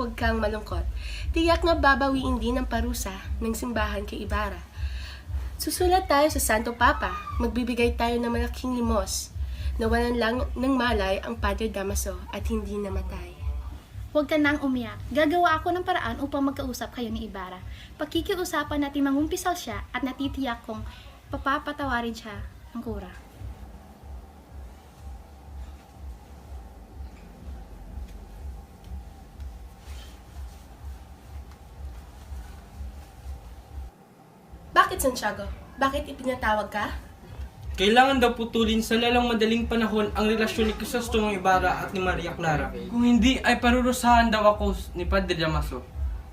huwag kang malungkot. Tiyak na babawiin din ang parusa ng simbahan kay Ibarra. Susulat tayo sa Santo Papa. Magbibigay tayo ng malaking limos. Nawalan lang ng malay ang Padre Damaso at hindi namatay. Huwag ka nang umiyak. Gagawa ako ng paraan upang magkausap kayo ni Ibarra. Pakikiusapan natin mangumpisal siya at natitiyak kong papapatawarin siya ng kura. Bakit, Santiago? Bakit ipinatawag ka? Kailangan daw putulin sa lalang madaling panahon ang relasyon ni Crisostong Ibarra at ni Maria Clara. Kung hindi ay parurusahan daw ako ni Padre Damaso.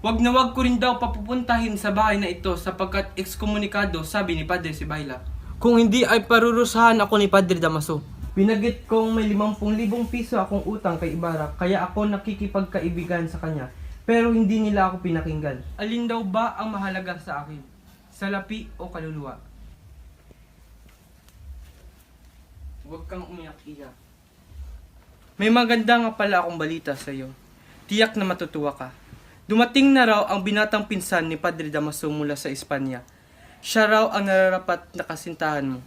Wag na wag ko rin daw papupuntahin sa bahay na ito sapagkat ekskomunikado sabi ni Padre Sibayla. Kung hindi ay parurusahan ako ni Padre Damaso. Pinagit kong may 50,000 piso akong utang kay Ibarra kaya ako nakikipagkaibigan sa kanya. Pero hindi nila ako pinakinggan. Alin daw ba ang mahalaga sa akin? Salapi o kaluluwa? Huwag kang umiyak-iyak. May maganda nga pala akong balita sa iyo. Tiyak na matutuwa ka. Dumating na raw ang binatang pinsan ni Padre Damaso mula sa Espanya. Siya raw ang nararapat na kasintahan mo.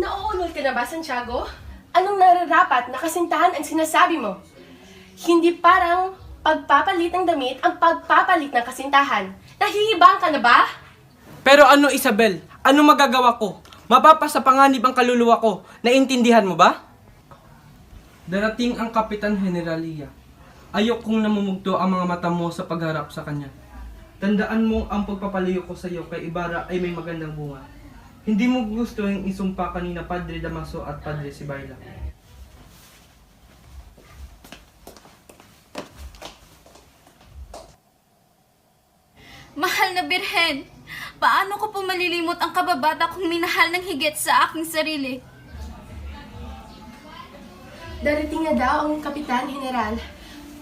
Nauulol ka na ba, Santiago? Anong nararapat na kasintahan ang sinasabi mo? Hindi parang pagpapalit ng damit ang pagpapalit ng kasintahan. Nahihibang ka na ba? Pero ano Isabel? Ano magagawa ko? Mapapasa panganib ang kaluluwa ko. Naintindihan mo ba? Darating ang Kapitan Generalia. Ayok kong namumugto ang mga mata mo sa pagharap sa kanya. Tandaan mo ang pagpapalayo ko sa iyo kay Ibarra ay may magandang bunga. Hindi mo gusto yung isumpa kanina Padre Damaso at Padre Sibayla. Mahal na Birhen, paano ko po malilimot ang kababata kong minahal ng higit sa aking sarili? Darating na daw ang Kapitan General.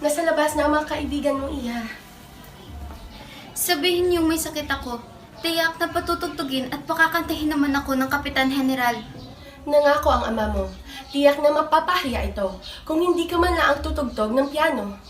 Nasa labas na ang mga kaibigan mong iha. Sabihin niyong may sakit ako. Tiyak na patutugtugin at pakakantahin naman ako ng Kapitan General. Nangako ang ama mo. Tiyak na mapapahiya ito kung hindi ka man lang ang tutugtog ng piano.